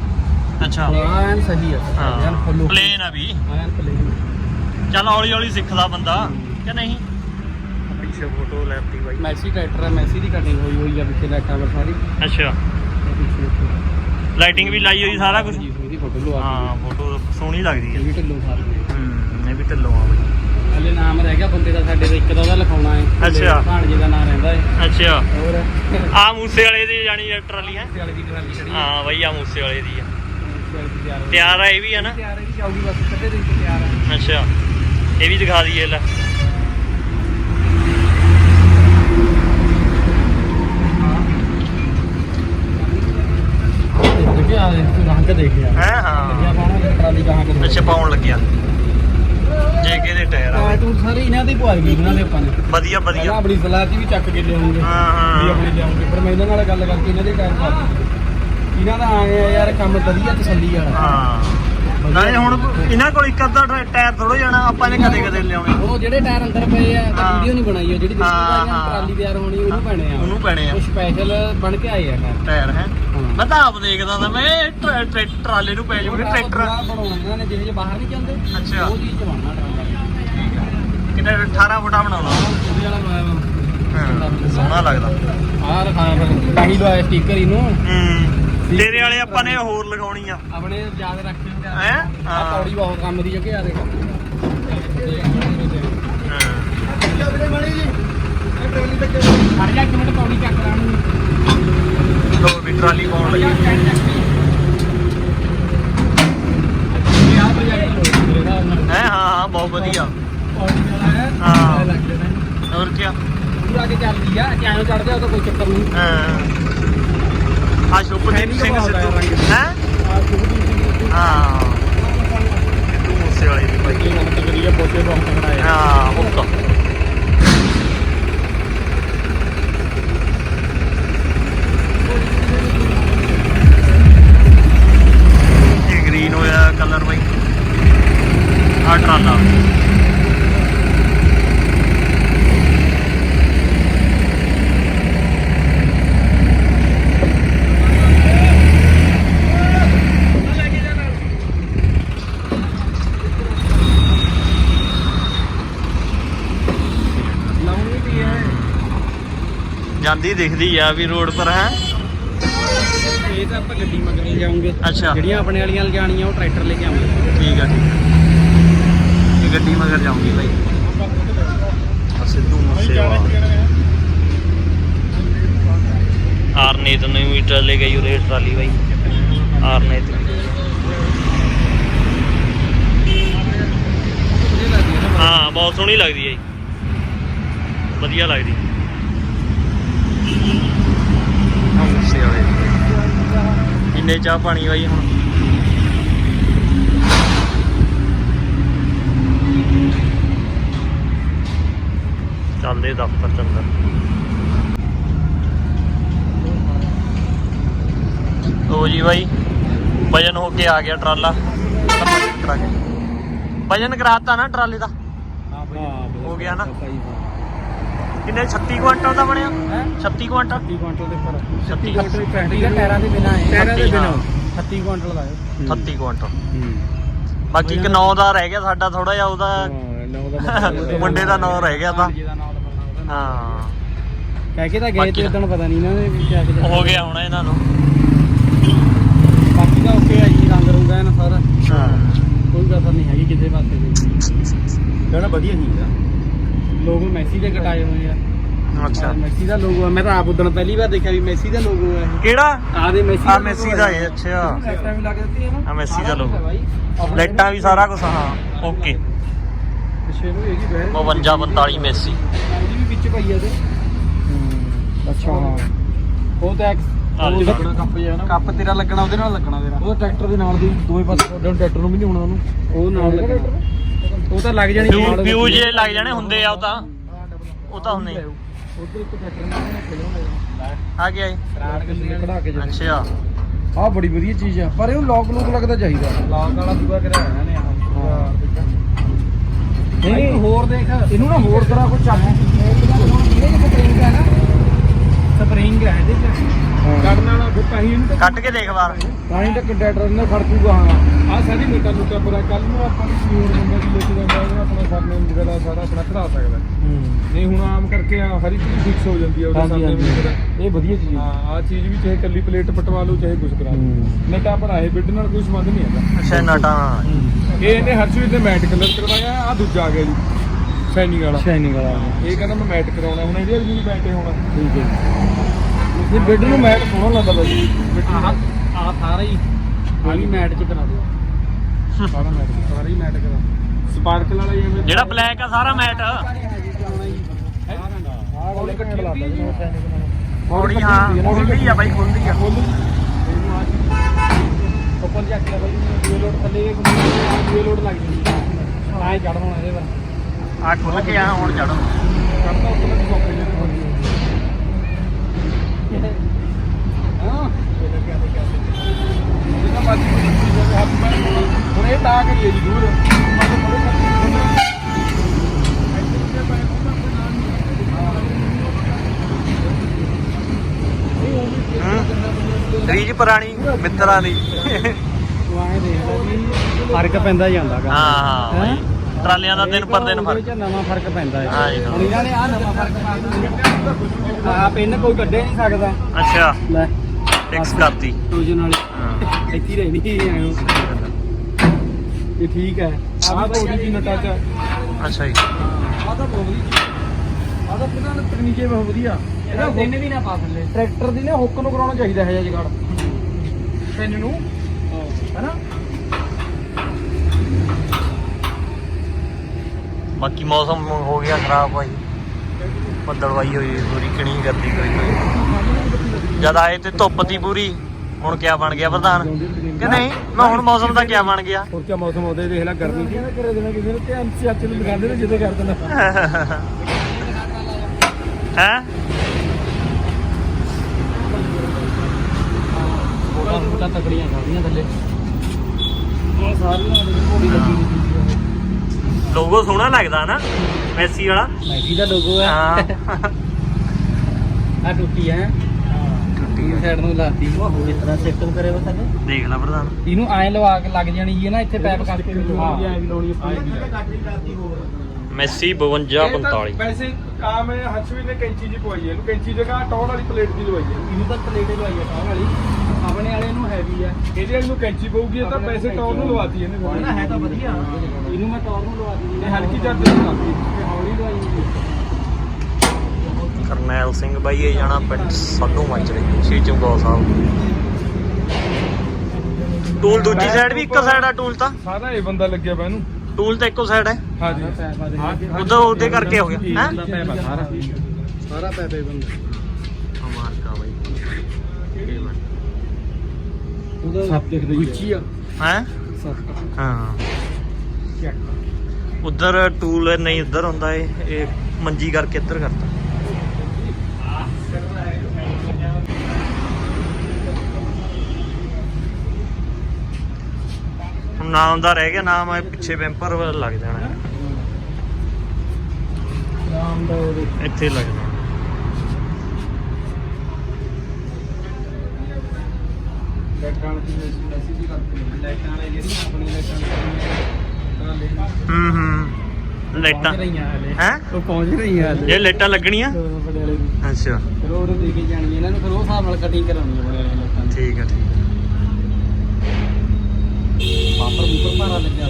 ਅੱਛਾ। ਐਨ ਸਹੀ ਹੈ। ਐਨ ਹਾਂ ਫੁੱਲ ਪਲੇਨ ਆ ਵੀ। ਐਨ ਪਲੇਨ ਚੱਲ ਹੌਲੀ ਹੌਲੀ ਸਿੱਖਦਾ ਬੰਦਾ ਕਿ ਨਹੀਂ? ਪਿੱਛੇ ਫੋਟੋ ਲੈਪਟੀ ਬਾਈ। ਮੈਸੀ ਟਰੈਕਟਰ ਹੈ ਮੈਸੀ ਦੀ ਕਟਿੰਗ ਹੋਈ ਹੋਈ ਆ ਪਿੱਛੇ ਲਾਈਟਾਂ ਪਰ ਸਾਰੀ। ਅੱਛਾ। ਲਾਈਟਿੰਗ ਵੀ ਲਾਈ ਹੋਈ ਸਾਰਾ ਕੁਝ ਜੀ ਹੋਈ ਦੀ ਫੋਟੋ ਲਵਾ ਹਾਂ ਫੋਟੋ ਸੋਹਣੀ ਲੱਗਦੀ ਇਹ ਹੈ ਵੀ ਢਿੱਲੋਂ ਸਾਰੀ। ਹੂੰ ਇਹ ਵੀ ਢਿੱਲੋਂ ਆ ਬਾਈ। ਹਲੇ ਨਾਮ ਰਹਿ ਗਿਆ ਬੰਦੇ ਦਾ ਸਾਡੇ ਦਾ ਇੱਕ ਦਾ ਉਹਦਾ ਲਿਖਾਉਣਾ ਹੈ। ਅੱਛਾ। ਭਾਣਜੇ ਦਾ ਨਾਮ ਰਹਿੰਦਾ ਹੈ। ਅੱਛਾ। ਹੋਰ? ਆ ਮੂਸੇ ਵਾਲੇ ਦੀ ਜਾਣੀ ਹੈ ਟਰਾਲੀ ਹੈ? ਵਾਲੀ ਦੀ ਟਰਾਲੀ ਖੜੀ ਹੈ। ਹਾਂ ਬਈ ਆ ਮੂਸੇ ਵਾਲੇ ਦੀ ਆ ਵਾਲੀ ਦੀ ਤਿਆਰ ਹੋ। ਤਿਆਰ ਆ ਇਹ ਵੀ ਹੈ ਨਾ? ਤਿਆਰ ਹੈ ਜੀ ਜਾਊਗੀ ਬਸ ਕੱਢੇ ਦਿਨ ਚ ਤਿਆਰ ਹੈ। ਅੱਛਾ। ਇਹ ਵੀ ਦਿਖਾ ਦਈਏ ਲੈ। ਦੇਖੇ ਆ ਤੂੰ ਰੰਗ ਦੇਖਿਆ ਹੈ? ਹਾਂ। ਟਰਾਲੀ ਕਹਾਂ ਕਿ ਅੱਛਾ ਪਾਉਣ ਲੱਗਿਆ। ਜੇ ਕੇ ਦੇ ਟਾਇਰ ਆ ਆ ਤੂੰ ਸਾਰੇ ਇਹਨਾਂ ਦੇ ਪਵਾ ਗਈ ਇਹਨਾਂ ਦੇ ਆਪਾਂ ਨੇ। ਵਧੀਆ ਪਹਿਲਾਂ ਵਧੀਆ ਆਪਣੀ ਸਲਾਹ ਦੀ ਵੀ ਚੱਕ ਕੇ ਲਿਆਉਂਗੇ ਹਾਂ, ਹਾਂ। ਵੀ ਆਪਣੀ ਲਿਆਉਂਗੇ ਫਿਰ ਮੈਂ ਇਹਨਾਂ ਨਾਲ ਗੱਲ ਕਰਕੇ ਇਹਨਾਂ ਦੇ ਪਾ ਦਿੱਤੇ। ਇਹਨਾਂ ਦਾ ਆਏ ਆ ਯਾਰ ਕੰਮ ਵਧੀਆ ਤਸੱਲੀ ਵਾਲਾ। ਹਾਂ। ਨਾਲੇ ਹੁਣ ਇਹਨਾਂ ਕੋਲ ਇੱਕ ਅੱਧਾ ਟਾ- ਟਾਇਰ ਥੋੜੋ ਜਾਣਾ ਆਪਾਂ ਨੇ ਕਦੇ ਕਦੇ ਲਿਆਉਣੇ। ਉਹ ਜਿਹੜੇ ਟਾਇਰ ਅੰਦਰ ਪਏ ਆ ਤਾਂ ਹਾਂ। ਵੀਡੀਓ ਨਹੀਂ ਬਣਾਈ ਆ ਜਿਹੜੀ ਹਾਂ, ਦੇਖੀ ਹਾਂ। ਟਰਾਲੀ ਤਿਆਰ ਹੋਣੀ ਉਹਨੂੰ ਪੈਣੇ ਆ। ਉਹਨੂੰ ਪੈਣੇ ਆ। ਉਹ ਸਪੈਸ਼ਲ ਬਣ ਕੇ ਆਏ ਆ ਟਾਇਰ। ਟਾਇਰ ਹੈ? ਹਾਂ। ਮੈਂ ਤਾਂ ਆਪ ਦੇਖਦਾ ਤਾਂ ਮੈਂ ਇਹ ਟਰੈ- ਟਰੈ- ਟਰਾਲੇ ਨੂੰ ਪੈ ਜਾਊਗੇ ਟਰੈਕਟਰ। ਬਣਾਉਣਾ ਇਹਨਾਂ ਨੇ ਜਿਹੇ ਜਿਹੇ ਬਾਹਰ ਨਹੀਂ ਜਾਂਦੇ ਅੱਛਾ। ਉਹ ਚੀਜ਼ ਚ ਬਣਨਾ ਟਰਾਲਾ। ਕਿੰਨੇ 18 ਫੁੱਟਾ ਬਣਾਉਣਾ। ਉਹਦੇ ਵਾਲਾ ਹਾਂ ਸੋਹਣਾ ਲੱਗਦਾ। ਆ ਰਖਾਇਆ ਫਿਰ ਤਾਂ ਹੀ ਲਵਾਇਆ ਸਟicker ਇਹਨੂੰ ਹੂੰ। ਤੇਰੇ ਵਾਲੇ ਆਪਾਂ ਨੇ ਹੋਰ ਲਗਾਉਣੀ ਆ। ਆਪਣੇ ਯਾਦ ਰੱਖੇ ਹੁੰਦੇ ਹੈਂ? ਆ। ਪੌੜੀ ਬਹੁਤ ਕੰਮ ਦੀ ਜਗ੍ਹਾ ਆ ਦੇਖ। ਹਾਂ। ਖੜ ਜਾ ਇੱਕ ਮਿੰਟ ਪੌੜੀ ਚੱਕ ਲਾਂ ਨੂੰ ਲੋ ਵੀ ਟਰਾਲੀ ਪਾਉਣ ਲੱਗੀ। ਇਹ ਆ ਪ੍ਰੋਜੈਕਟ ਲੋੜ ਮੇਰੇ ਹਿਸਾਬ ਨਾਲ ਹੈ? ਹਾਂ ਹਾਂ ਬਹੁਤ ਵਧੀਆ। ਪੌੜੀ ਵਾਲਾ ਹੈ। ਹਾਂ। ਲੱਗ ਜਾਣਾ। ਹੋਰ ਕੀ ਪੂਰਾ ਕੇ ਚੱਲਦੀ ਆ। ਚਾਹੇ ਚੜਦੇ ਉਹ ਤਾਂ ਕੋਈ ਚੱਕਰ ਨਹੀਂ। ਹਾਂ। ਆ ਸ਼ੁਭਦੀਪ ਸਿੰਘ ਸਿੱਧੂ। ਹੈ? ਆ ਸੁਭਦੀਪ ਸਿੰਘ ਸਿੱਧੂ। ਹਾਂ। ਸਿੱਧੂ ਮੂਸੇ ਵਾਲੇ ਦੀ ਭਾਈ। ਇਹ ਮਨ ਤੇ ਕਰੀਏ ਪੋਤੇ ਬਹੁਤ ਤਕੜਾ ਹੈ ਹਾਂ ਹੁੱਕ ਇਹ ਗ੍ਰੀਨ ਹੋਇਆ ਕਲਰ ਬਾਈ ਆ ਟਰਾਲਾ ਲਾਉਣੀ ਵੀ ਹੈ ਜਾਂਦੀ ਦਿਖਦੀ ਆ ਵੀ ਰੋਡ ਪਰ ਹੈ। ਇਹ ਤਾਂ ਆਪਾਂ ਗੱਡੀ ਮਗਰੇ ਜਾਉਂਗੇ ਅੱਛਾ। ਜਿਹੜੀਆਂ ਆਪਣੇ ਵਾਲੀਆਂ ਲਿਜਾਣੀਆਂ ਉਹ ਟਰੈਕਟਰ ਲੈ ਕੇ ਆਵਾਂਗੇ। ਠੀਕ ਆ ਠੀਕ ਇਹ ਗੱਡੀ ਮਗਰ ਜਾਊਂਗੀ ਬਾਈ। ਆ ਸਿੱਧੂ ਮੂਸੇਵਾਲਾ। ਆਰਨੇਤ ਨੂੰ ਵੀ ਟਰਾਲੇ ਗਈ ਉਰੇ ਟਰਾਲੀ ਬਾਈ। ਆਰਨੇਤ ਹਾਂ ਬਹੁਤ ਸੋਹਣੀ ਲੱਗਦੀ ਹੈ ਜੀ। ਵਧੀਆ ਲੱਗਦੀ ਆ ਮੂਸੇ ਵਾਲੇ ਇੰਨੇ ਚਾਹ ਪਾਣੀ ਬਾਈ ਹੁਣ? ਚੱਲਦੇ ਦਫ਼ਤਰ ਚ ਅੰਦਰ ਲੋ ਜੀ ਬਾਈ ਵਜਨ ਹੋ ਕੇ ਆ ਗਿਆ ਟਰਾਲਾ। ਵਜਨ ਕਰਾਤਾ ਨਾ ਟਰਾਲੇ ਦਾ। ਹਾਂ ਹੋ ਗਿਆ ਨਾ? ਕਿੰਨੇ? 36 ਕੁਇੰਟਲ ਦਾ ਬਣਿਆ? ਹੈ? 36 ਕੁਇੰਟਲ 30 ਕੁਇੰਟਲ ਦੇ ਪਰ 36 ਫੈਕਟਰੀ ਦਾ ਟਾਇਰਾਂ ਦੇ ਬਿਨਾ ਹੈ ਟਾਇਰਾਂ ਦੇ ਬਿਨਾਂ। 36 ਕੁਇੰਟਲ ਦਾ ਹੈ। 38 ਕੁਇੰਟਲ ਹੂੰ। ਬਾਕੀ ਇੱਕ 9 ਦਾ ਰਹਿ ਗਿਆ ਸਾਡਾ ਥੋੜਾ ਜਿਹਾ ਉਹਦਾ ਮੁੰਡੇ ਦਾ ਨਾਂ ਰਹਿ ਗਿਆ ਤਾਂ। ਹਾਂ। ਕਹਿ ਕੇ ਤਾਂ ਗਏ ਤੇ ਉਦੋਂ ਪਤਾ ਨਹੀਂ ਨਾ ਕਿਆ ਕਿਆ ਹੋ ਗਿਆ ਹੁਣ ਇਹਨਾਂ ਨੂੰ। ਬਾਕੀ ਦਾ ਓਕੇ ਆ ਜੀ ਰੰਗ ਰੁੰਗਾ ਇਹਨਾਂ ਸਾਰਾ। ਹਾਂ। ਕੋਈ ਕਸਰ ਨਹੀਂ ਹੈਗੀ ਕਿਸੇ ਪਾਸੇ ਦੀ ਕਹਿੰਦਾ ਵਧੀਆ ਚੀਜ਼ ਆ। ਲੋਗੋ ਮੈਸੀ ਦੇ ਕਟਾਏ ਹੋਏ ਆ। ਅੱਛਾ। ਮੈਸੀ ਦਾ ਲੋਗੋ ਆ। ਮੈਂ ਤਾਂ ਆਪ ਉਦੋਂ ਪਹਿਲੀ ਵਾਰ ਦੇਖਿਆ ਵੀ ਮੈਸੀ ਦਾ ਲੋਗੋ ਆ ਕਿਹੜਾ? ਇਹ ਆ ਦੇ ਮੈਸੀ ਆ। ਮੈਸੀ ਦਾ ਹੈ ਅੱਛਾ। ਲਾਈਟਾਂ ਵੀ ਲੱਗ ਦਿੱਤੀਆਂ ਨਾ। ਆ ਮੈਸੀ ਦਾ ਹੈ। ਬਾਈ। ਲਾਈਟਾਂ ਵੀ ਸਾਰਾ ਕੁਝ ਹਾਂ। ਓਕੇ। ਪਿੱਛੇ ਨੂੰ ਹੈਗੀ ਬਹਿ 52 45 ਮੈਸੀ। ਇਹਦੀ ਵੀ ਵਿੱਚ ਪਈ ਆ ਤੇ। ਅੱਛਾ ਹਾਂ। ਉਹ ਤਾਂ ਲੱਗਣਾ ਕੱਪ ਜਿਹਾ ਨਾ। ਕੱਪ ਤੇਰਾ ਲੱਗਣਾ ਉਹਦੇ ਨਾਲ ਲੱਗਣਾ ਤੇਰਾ। ਉਹ ਟਰੈਕਟਰ ਦੇ ਨਾਲ ਦੀ। ਦੋਵੇਂ ਪਾਸੇ ਟਰੈਕਟਰ ਨੂੰ ਵੀ ਨਹੀਂ ਹੋਣਾ ਉਹਨੂੰ। ਉਹ ਨਾਲ ਲੱਗਣਾ। ਉਹ ਤਾਂ ਲੱਗ ਜਾਣੀ ਫਿਊ ਫਿਊ ਜੇ ਲੱਗ ਜਾਣੇ ਹੁੰਦੇ ਆ ਉਹ ਤਾਂ। ਉਹ ਤਾਂ ਹੁੰਦੇ ਉਧਰ ਇੱਕ ਨਾਲ ਆ ਗਿਆ ਜੀ। ਕਢਾ ਕੇ ਅੱਛਾ। ਆ ਬੜੀ ਵਧੀਆ ਚੀਜ਼ ਆ। ਪਰ ਇਹ ਲੌਕ ਲੂਕ ਲੱਗਦਾ ਚਾਹੀਦਾ। ਲੌਕ ਵਾਲਾ ਦੂਆ ਕਰਿਆ ਇਹਨਾਂ ਨੇ ਆਹ। ਨਹੀਂ ਹੋਰ ਦੇਖ। ਇਹਨੂੰ ਨਾ ਹੋਰ ਤਰ੍ਹਾਂ ਕੋਈ ਚੱਲ। ਇਹਦੇ ਚ ਸਪਰਿੰਗ ਹੈ ਨਾ। ਸਪਰਿੰਗ ਹੈ ਇਹਦੇ ਚ। ਕੱਢਣ ਵਾਲਾ ਫਿਰ ਤਾਂ ਹੀ ਇਹਨੂੰ ਕੱਟ ਕੇ ਦੇਖ ਬਾਰ ਤਾਂ ਹੀ ਤਾਂ ਕੰਡਕਟਰ ਨੇ ਖੜਕੂਗਾ ਹਾਂ। ਆ ਸਾਰੀ ਮੀਟਰ ਲੁੱਟਾ ਪਰ। ਕੱਲ ਨੂੰ ਆਪਾਂ ਨੂੰ ਹੋਰ ਬੰਦਾ ਵੀ ਲੈ ਕੇ ਜਾਂਦਾ ਉਹਨੂੰ ਆਪਣਾ ਸਰਨੇਮ ਵਗੈਰਾ ਸਾਰਾ ਆਪਣਾ ਕਢਾ ਸਕਦਾ। ਨਹੀਂ ਹੁਣ ਆਮ ਕਰਕੇ ਆ ਹਰ ਇੱਕ ਚੀਜ਼ ਫਿਕਸ ਹੋ ਜਾਂਦੀ ਹੈ ਉਹਦੇ ਸਰਨੇਮ ਵਗੈਰਾ ਇਹ ਵਧੀਆ ਚੀਜ਼ ਹਾਂ। ਆ ਚੀਜ਼ ਵੀ ਚਾਹੇ ਕੱਲੀ ਪਲੇਟ ਪਟਵਾ ਲਓ ਚਾਹੇ ਕੁਝ ਕਰਾ ਲਓ। ਨਟਾ ਬਣਾਏ ਬਿੱਡ ਨਾਲ ਕੋਈ ਸੰਬੰਧ ਨਹੀਂ ਹੈਗਾ। ਅੱਛਾ ਨਟਾਂ ਇਹ ਇਹਨੇ ਹਰਸ਼ਵੀਰ ਨੇ ਮੈਟ ਕਲਰ ਕਰਵਾਇਆ ਆ ਦੂਜਾ ਆ ਗਿਆ ਜੀ ਸ਼ਾਈਨਿੰਗ ਵਾਲਾ। ਸ਼ਾਈਨਿੰਗ ਵਾਲਾ। ਇਹ ਕਹਿੰਦਾ ਮੈਂ ਮੈਟ ਕਰਾਉਣਾ ਹੁਣ ਇਹਦੇ ਵੀ ਮੈਟ ਹੋਣਾ। ਠੀਕ ਹੈ ਇਹ ਬਿੱਡ ਨੂੰ ਮੈਟ ਸੋਹਣਾ ਲੱਗਦਾ ਬਾਈ ਆਹ ਆਹ ਸਾਰਾ ਹੀ। ਆਹੀ ਮੈਟ ਚ ਕਰਾ ਦਿਓ। ਸਾਰਾ ਮੈਟ ਸਾਰਾ ਹੀ ਮੈਟ ਕਰਾ ਸਪਾਰਕਲ ਵਾਲਾ ਜਿਵੇਂ ਜਿਹੜਾ ਬਲੈਕ ਆ ਸਾਰਾ ਮੈਟ। ਹੌਲੀ ਇਕੱਠੇ ਲਾ ਦਿੰਦੇ ਥੋੜੀ ਹਾਂ ਖੁੱਲਦੀ ਆ ਬਾਈ ਖੁੱਲਦੀ ਆ। ਉੱਪਰ ਜਾ ਕੇ ਬਾਈ ਦੂਏ ਲੋਡ ਥੱਲੇ ਇਹ ਲੋਡ ਲੱਗ ਜਾਂਦੀ ਆਏ ਚੜ ਹੋਣਾ ਇਹਦੇ ਪਰ ਆ ਖੁੱਲ ਕੇ ਆ ਹੁਣ ਚੜੋ ਕਰਦਾ ਉੱਪਰ ਨੂੰ ਸੌਖੇ ਹੁਣ ਇਹ ਤਾਂ ਕਰੀਏ ਜੀ ਦੂਰ ਰੀਜ ਪੁਰਾਣੀ ਮਿੱਤਰਾਂ ਦੀ। ਵਾਏ ਦੇਖ ਲਓ ਵੀ ਫ਼ਰਕ ਪੈਂਦਾ ਜਾਂਦਾ ਹਾਂ ਹਾਂ ਟਰਾਲਿਆਂ ਦਾ ਦਿਨ ਪਰ ਦਿਨ ਫ਼ਰਕ। ਨਵਾਂ ਫ਼ਰਕ ਪੈਂਦਾ ਹੈ। ਹਾਂ ਜੀ, ਹਾਂ। ਹੁਣ ਇਹਨਾਂ ਨੇ ਆ ਨਵਾਂ ਫ਼ਰਕ ਪਾ ਦਿੱਤਾ। ਆ ਪਿੰਨ ਕੋਈ ਕੱਢੇ ਨਹੀਂ ਸਕਦਾ। ਅੱਛਾ। ਲੈ। ਫਿਕਸ ਕਰਤੀ। ਟੋਜਨ ਨਾਲ ਹਾਂ। ਇੱਥੇ ਰਹਿਣੀ ਐਂ ਇਹ। ਠੀਕ ਹੈ। ਆਹ ਬੋਡੀ ਦੀ ਨਟਾ ਚ। ਅੱਛਾ ਜੀ। ਆਹ ਤਾਂ ਬਹੁਤ ਵਧੀਆ ਆਹ ਤਾਂ ਪਤਾ ਨਾ ਤਕਨੀਕੇ ਬਹੁਤ ਵਧੀਆ। ਇਹਦਾ ਦਿਨ ਵੀ ਨਾ ਪਾ ਥੱਲੇ। ਟਰੈਕਟਰ ਦੀ ਨਾ ਹੁੱਕ ਨੂੰ ਕਰਾਉਣਾ ਚਾਹੀਦਾ ਹੈ ਜਗੜ। ਪਿੰਨ ਨੂੰ। ਹੈਨਾ? ਬਾਕੀ ਮੌਸਮ ਹੋ ਗਿਆ ਖਰਾਬ ਭਾਈ। ਬੱਦਲਵਾਈ ਹੋਈ ਪੂਰੀ ਕਿਣੀ ਕਰਦੀ ਕੋਈ ਕੋਈ ਜਦ ਆਏ ਤੇ ਧੁੱਪ ਦੀ ਪੂਰੀ ਹੁਣ ਕਿਆ ਬਣ ਗਿਆ ਪ੍ਰਧਾਨ? ਕਿ ਨਹੀਂ ਮੈਂ ਹੁਣ ਮੌਸਮ ਦਾ ਕਿਆ ਬਣ ਗਿਆ? ਹੋਰ ਕੀ ਮੌਸਮ ਉਹਦੇ ਦੇਖ ਲੈ ਗਰਮੀ ਦੀ ਕਰੇ ਦੇਣਾ ਕਿਸੇ ਨੇ ਧਿਆਨ ਸਿਆਚ ਨੂੰ ਲਗਾਉਂਦੇ ਨੇ ਜਿੱਦੇ ਕਰ ਦੇਣਾ ਹੈ? ਫੋਟਾ ਫੋਟਾ ਤਕੜੀਆਂ ਕਰਦੀਆਂ ਥੱਲੇ। ਉਹ ਸਾਰੀਆਂ ਦੇ ਘੋੜੀ ਲੱਗੀ ਹੋਈ ਲੋਗੋ ਸੋਹਣਾ ਲੱਗਦਾ ਨਾ ਮੈਸੀ ਵਾਲਾ। ਮੈਗੀ ਦਾ ਲੋਗੋ ਹੈ। ਹਾਂ ਆ। ਟੁੱਟੀ ਹੈ ਟੁੱਟੀ ਸਾਈਡ ਨੂੰ ਲਾਤੀ। ਉਹ ਇਸ ਤਰ੍ਹਾਂ ਸਿਸਟਮ ਕਰੇ ਵਾ ਥੱਲੇ ਦੇਖ ਲੈ ਪ੍ਰਧਾਨ। ਇਹਨੂੰ ਐਂ ਲਵਾ ਕੇ ਲੱਗ ਜਾਣੀ ਜੀ ਨਾ ਇੱਥੇ ਪੈਪ ਕਰਕੇ ਹਾਂ। ਐਂ ਵੀ ਲਾਉਣੀ ਮੈਸੀ 52 45 ਵੈਸੇ ਆਮ ਹੈ ਹਰਸ਼ਵੀਰ ਨੇ ਕੈਂਚੀ ਜੀ ਪਵਾਈ ਹੈ ਇਹਨੂੰ ਕੈਂਚੀ ਜਗ੍ਹਾ ਟੌਰ ਵਾਲੀ ਪਲੇਟ ਦੀ ਲਵਾਈ ਹੈ ਇਹਨੂੰ ਤਾਂ ਪਲੇਟੇ ਲਵਾਈ ਆ ਟੌਰ ਵਾਲੀ। ਆਪਣੇ ਵਾਲੇ ਨੂੰ ਹੈਵੀ ਆ। ਇਹਦੇ ਵਾਲੀ ਨੂੰ ਕੈਂਚੀ ਪਊਗੀ ਇਹ ਤਾਂ ਪੈਸੇ ਟੌਰ ਨੂੰ ਲਵਾਤੀ ਇਹਨੇ ਉਹ ਨਾ ਹੈ ਤਾਂ ਵਧੀਆ। ਇਹਨੂੰ ਮੈਂ ਟੌਰ ਨੂੰ ਲਵਾ ਦਿੱਤੀ ਇਹ ਹਲਕੀ ਚੱਦ ਦੀ ਲਾਤੀ ਹੌਲੀ ਲਵਾਈ। ਕਰਨੈਲ ਸਿੰਘ ਬਾਈ ਇਹ ਜਾਣਾ ਪਿੰਡ ਸਾਧੂ ਮਾਜਰੇ ਸ਼੍ਰੀ ਚਮਕੌਰ ਸਾਹਿਬ। ਟੂਲ ਦੂਜੀ ਸਾਈਡ ਵੀ ਇੱਕੋ ਸਾਈਡ ਆ ਟੂਲ ਤਾਂ। ਸਾਰਾ ਇਹ ਬੰਦਾ ਲੱਗਿਆ ਵਾ ਇਹਨੂੰ। ਟੂਲ ਤਾਂ ਇੱਕੋ ਸਾਈਡ ਹੈ। ਹਾਂਜੀ। ਉਧਰ ਉਹਦੇ ਕਰਕੇ ਹੋ ਗਿਆ ਹੈ? ਸਾਰਾ। ਸਾਰਾ ਪੈਪ ਬੰਦਾ ਮਾਰਕਾ ਬਾਈ ਉਹਦਾ ਸੱਪ ਦੇਖਦੇ ਉੱਚੀ ਆ। ਹੈ? ਸੱਪ ਹਾਂ। ਉਧਰ ਟੂਲ ਨਹੀਂ ਉਧਰ ਹੁੰਦਾ ਏ ਇਹ ਮੰਜੀ ਕਰਕੇ ਇੱਧਰ ਕਰਤਾ। ਹੁਣ ਨਾਮ ਦਾ ਰਹਿ ਗਿਆ ਨਾਮ ਇਹ ਪਿੱਛੇ ਬੈਂਪਰ ਲੱਗ ਜਾਣਾ। ਹੈ। ਰਾਮ ਦਾ ਉਹਦੇ ਇੱਥੇ ਲੱਗ ਜਾਣਾ। ਲਾਈਟਾਂ ਵਾਲੀ ਮੈਸੇਜ ਹੀ। ਕਰਦੇ ਵਾਲੇ ਵਾਲੇ ਹੂੰ ਹੂੰ। ਹੈ? ਉਹ ਪਹੁੰਚ ਰਹੀਆਂ ਹਲੇ। ਇਹ ਲਾਈਟਾਂ ਲੱਗਣੀਆਂ? ਅੱਛਾ। ਫਿਰ ਉਹ ਦੇ ਕੇ ਜਾਣੀ ਇਹਨਾਂ ਨੂੰ ਫਿਰ ਉਹ ਹਿਸਾਬ ਨਾਲ ਕਟਿੰਗ ਕਰਾਉਣੀ ਹੈ ਬੜੇ ਵਾਲੇ ਦੀ। ਠੀਕ ਹੈ ਠੀਕ ਪਾਪਰ ਬੂਪਰ ਭਾਰਾ ਲੱਗਿਆ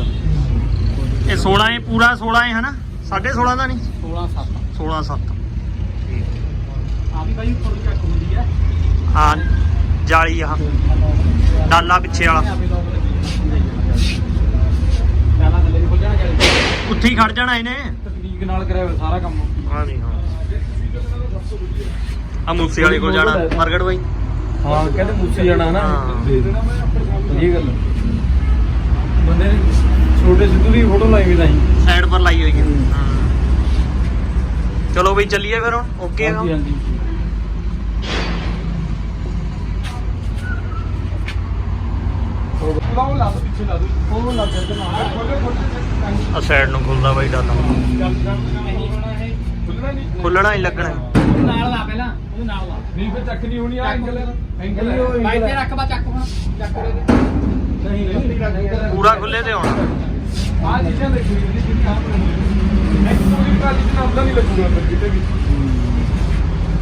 ਇਹ 16 ਹੈ ਪੂਰਾ 16 ਹੈ ਹਨਾ? 16.5 ਦਾ ਨਹੀਂ? 16 7 16 7 ਆ ਵੀ ਬਾਈ ਉੱਪਰ ਚੱਕ ਹੁੰਦੀ ਆ ਹਾਂ। ਜਾਲੀ ਆ। ਡਾਲਾ ਪਿੱਛੇ ਵਾਲਾ। ਉੱਥੇ ਹੀ ਖੜ ਜਾਣਾ ਇਹਨੇ। ਤਕਨੀਕ ਨਾਲ ਕਰਿਆ ਹੋਇਆ ਸਾਰਾ ਕੰਮ। ਹਾਂ ਨਹੀਂ ਹਾਂ। ਆ ਮੂਸੇ ਵਾਲੇ ਕੋਲ ਜਾਣਾ। ਪ੍ਰਗਟ ਬਾਈ। ਹਾਂ ਕਹਿੰਦੇ ਮੂਸੇ ਜਾਣਾ ਨਾ। ਹਾਂ। ਇਹ ਗੱਲ। ਬੰਦੇ ਨੇ ਛੋਟੇ ਸਿੱਧੂ ਦੀ ਫੋਟੋ ਲਾਈ ਵੀ ਤਾਂ ਹੀ। ਸਾਈਡ ਪਰ ਲਾਈ ਹੋਈ ਹੈ। ਹਾਂ। ਚਲੋ ਬਈ ਚੱਲੀਏ ਫਿਰ ਹੁਣ। ਓਕੇ ਆ। ਹਾਂਜੀ ਹਾਂਜੀ। ਲਾਓ ਲਾ ਦੋ ਪਿੱਛੇ ਲਾ ਦੋ ਉਹ ਲੱਗ ਗਿਆ ਤੇ ਨਾਲ ਖੋਲੇ ਖੋਲੇ ਆ ਸਾਈਡ ਨੂੰ ਖੁੱਲਦਾ ਬਾਈ ਡਾਲਾ ਖੁੱਲਣਾ ਨਹੀਂ। ਖੁੱਲਣਾ ਹੀ ਲੱਗਣਾ। ਨਾਲ ਲਾ ਪਹਿਲਾਂ ਉਹਦੇ ਨਾਲ ਲਾ। ਨਹੀਂ ਫਿਰ ਚੱਕ ਨਹੀਂ ਹੋਣੀ ਆ ਐਂਗਲ ਐਂਗਲ ਬਾਈ ਤੇ ਰੱਖ ਬਾ ਚੱਕ ਹੁਣ ਚੱਕ ਨਹੀਂ ਨਹੀਂ ਪੂਰਾ ਖੁੱਲੇ ਤੇ ਆਉਣਾ ਆ ਚੀਜ਼ਾਂ ਦੇਖੀ ਜਿਹੜੀ ਆਪ ਨਹੀਂ ਇੱਕ ਪੂਰੀ ਟਰਾਲੀ ਚ ਨਾਮਦਾ ਨਹੀਂ ਲੱਗੂਗਾ ਫਿਰ ਕਿਤੇ ਵੀ।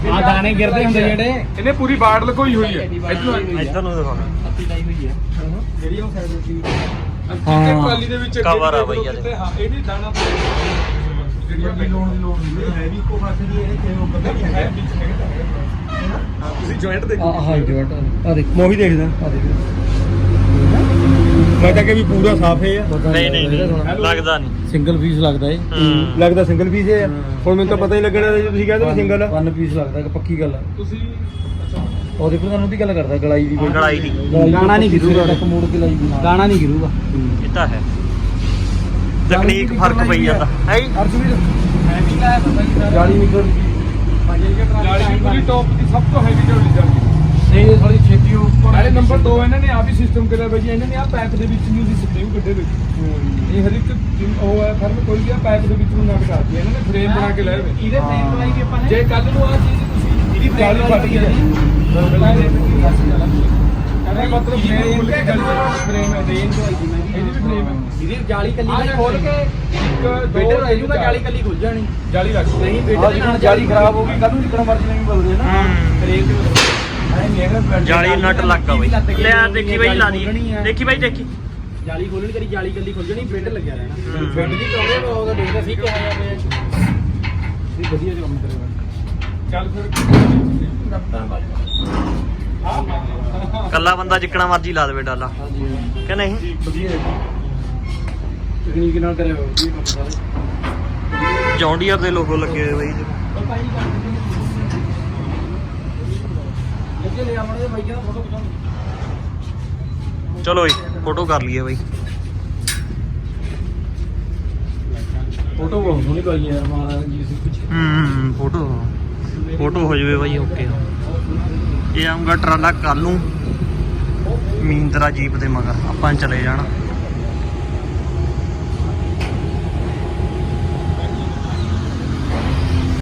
ਆ ਦਾਣੇ ਗਿਰਦੇ ਹੁੰਦੇ ਜਿਹੜੇ। ਇਹਨੇ ਪੂਰੀ ਬਾੜ ਲਕੋਈ ਹੋਈ ਹੈ। ਇੱਧਰ ਇੱਧਰ ਨੂੰ ਦਿਖਾਉਣਾ। ਅੱਤੀ ਲਾਈ ਹੋਈ ਹੈ। ਜਿਹੜੀ ਉਹ ਸਾਈਡ ਦੀ ਹਾਂ। ਟਰਾਲੀ ਦੇ ਵਿੱਚ ਅੱਗੇ Cover ਆ ਬਈ ਇਹਦੇ। ਹਾਂ ਇਹ ਨਹੀਂ ਦਾਣਾ ਜਿਹੜੀ ਲੋਨ ਦੀ ਲੋਨ ਨਹੀਂ ਹੈ। ਨਹੀਂ ਕੋ ਪਾਸੇ ਦੀ ਇਹ ਕਿ ਉਹ ਬੰਦਾ ਨਹੀਂ ਹੈ ਵਿੱਚ ਹੈਗਾ ਤਾਂ। ਹਾਂ। ਤੁਸੀਂ ਜੁਆਇੰਟ ਦੇਖੋ। ਆ ਹਾਂ ਜੋਟ ਆ। ਦੇਖ। ਮੈਂ ਉਹੀ ਦੇਖਦਾ। ਆ ਦੇਖ। ਮੈਂ ਤਾਂ ਕਿ ਵੀ ਪੂਰਾ ਸਾਫ਼ ਹੈ ਨਹੀਂ ਨਹੀਂ ਨਹੀਂ ਲੱਗਦਾ ਨਹੀਂ। ਸਿੰਗਲ ਪੀਸ ਲੱਗਦਾ ਏ ਹੂੰ। ਲੱਗਦਾ ਸਿੰਗਲ ਪੀਸ ਹੈ ਹੁਣ ਮੈਨੂੰ ਤਾਂ ਪਤਾ ਹੀ ਲੱਗਣਾ ਜੇ ਤੁਸੀਂ ਕਹਿੰਦੇ ਵੀ ਸਿੰਗਲ ਵਨ ਪੀਸ ਲੱਗਦਾ ਕਿ ਪੱਕੀ ਗੱਲ ਆ। ਤੁਸੀਂ ਉਹਦੇ ਪਰ ਤੁਹਾਨੂੰ ਉਹਦੀ ਗੱਲ ਕਰਦਾ ਗਲਾਈ ਦੀ ਕੋਈ। ਗਲਾਈ ਦੀ। ਗਾਣਾ ਨਹੀਂ ਗਿਰੂਗਾ ਤੱਕ ਮੋੜ ਕੇ ਲਾਈ ਦੀ ਗਾਣਾ ਨਹੀਂ ਗਿਰੂਗਾ। ਇਹ ਤਾਂ ਹੈ। ਤਕਨੀਕ ਫ਼ਰਕ ਪਈ ਜਾਂਦਾ। ਹੈ ਜੀ? ਅਰਜਵੀਰ ਹੈਵੀ ਲਾਇਆ ਪਤਾ ਨਹੀਂ। ਗਾਲੀ ਮੀਟਰ ਜਾਲੀ ਵੀ ਪੂਰੀ ਟੌਪ ਦੀ ਸਭ ਤੋਂ ਹੈਵੀ ਜਾਲੀ ਜਾਲੀ ਨਹੀਂ ਥੋੜੀ ਛੇਤੀ ਉੱਪਰ ਨਾਲੇ ਨੰਬਰ 2 ਇਹਨਾਂ ਨੇ ਆ ਵੀ ਸਿਸਟਮ ਕਰਿਆ ਬਈ ਇਹਨਾਂ ਨੇ ਆ ਪਾਈਪ ਦੇ ਵਿੱਚ ਨੂੰ ਦੀ ਸਪਰੇਅ ਕੱਢੇ ਵਿੱਚ ਇਹ ਹਰ ਇੱਕ ਉਹ ਹੈ ਫਰਮ ਕੋਈ ਵੀ ਆ ਪਾਈਪ ਦੇ ਵਿੱਚ ਨੂੰ ਨਟ ਕਰਦੀ ਹੈ। ਇਹਨਾਂ ਨੇ ਫਰੇਮ ਬਣਾ ਕੇ ਹੋਏ। ਇਹਦੇ ਫਰੇਮ ਲਵਾਈ ਕੇ ਆਪਾਂ ਜੇ ਕੱਲ ਨੂੰ ਆ ਚੀਜ਼ ਇਹਦੀ ਜਾਲੀ ਫਟ ਗਈ ਲਵਾਈ ਕਹਿੰਦੇ ਮਤਲਬ ਫਰੇਮ ਖੁੱਲ ਕੇ ਜਾਲੀ ਫਰੇਮ ਹੈ ਫਰੇਮ ਤੋਂ ਆਈ ਸੀ ਮੈਂ ਇਹਦੀ ਵੀ frame ਹੈ। ਇਹਦੀ ਜਾਲੀ ਕੱਲੀ ਖੋਲ ਕੇ ਇੱਕ ਦੋ ਬੇਟਰ ਰਹਿ ਜੂਗਾ। ਜਾਲੀ ਕੱਲੀ ਖੁੱਲ ਜਾਣੀ। ਜਾਲੀ ਰੱਖ। ਨਹੀਂ ਬੇਟਰ ਦੇ ਨਾਲ ਜਾਲੀ ਖਰਾਬ ਹੋ ਗਈ ਕੱਲ ਨੂੰ ਜਿੱਕਣਾ ਮਰਜ਼ੀ ਨਹੀਂ ਬਦਲਦੇ ਨਾ। ਫਰੇਮ ਤੇ ਜਾਲੀ ਨਟ ਲੱਗਾ ਬਾਈ। ਲੈ ਆ ਦੇਖੀ ਬਾਈ ਲਾ ਦੀ। ਦੇਖੀ ਬਾਈ ਦੇਖੀ। ਜਾਲੀ ਖੋਲਣੀ ਕਰੀ ਜਾਲੀ ਕੱਲੀ ਖੁੱਲ ਜਾਣੀ ਬੇਟਰ ਲੱਗਿਆ ਰਹਿਣਾ। ਹੂੰ। ਫਿੱਟ ਦੀ ਚਾਹੁੰਦੇ ਉਹ ਉਹਦਾ ਦੇਖਦਾ ਸੀ ਕਿਹਾ ਜਾਵੇ ਇਹ ਵਧੀਆ ਜਿਹਾ ਕੰਮ ਕਰੇਗਾ ਚੱਲ ਫਿਰ। ਕੱਲਾ ਬੰਦਾ ਜਿੱਕਣਾ ਮਰਜ਼ੀ ਲਾ ਦੇਵੇ ਡਾਲਾ ਹਾਂਜੀ ਕਿ ਨਹੀਂ? ਵਧੀਆ ਤਕਨੀਕ ਨਾਲ ਕਰਿਆ ਵਧੀਆ ਕੰਮ ਸਾਰੇ। ਜੌਂਡੀਅਰ ਦੇ ਲੋਗੋ ਲੱਗੇ ਹੋਏ ਬਾਈ। ਚਲੋ ਜੀ ਫੋਟੋ ਕਰ ਲਈਏ ਬਾਈ। ਫੋਟੋ ਬਹੁਤ ਸੋਹਣੀ ਪਾਈ ਯਾਰ ਮਾਰਾ ਜੀ ਸੀ ਹੂੰ ਫੋਟੋ ਫੋਟੋ ਹੋ ਜਾਵੇ ਬਾਈ, ਓਕੇ। ਇਹ ਆਉਂਗਾ ਟਰਾਲਾ ਕੱਲ। ਨੂੰ ਮੀਂਦਰਾ ਜੀਪ ਦੇ ਮਗਰ। ਆਪਾਂ ਚਲੇ ਜਾਣਾ।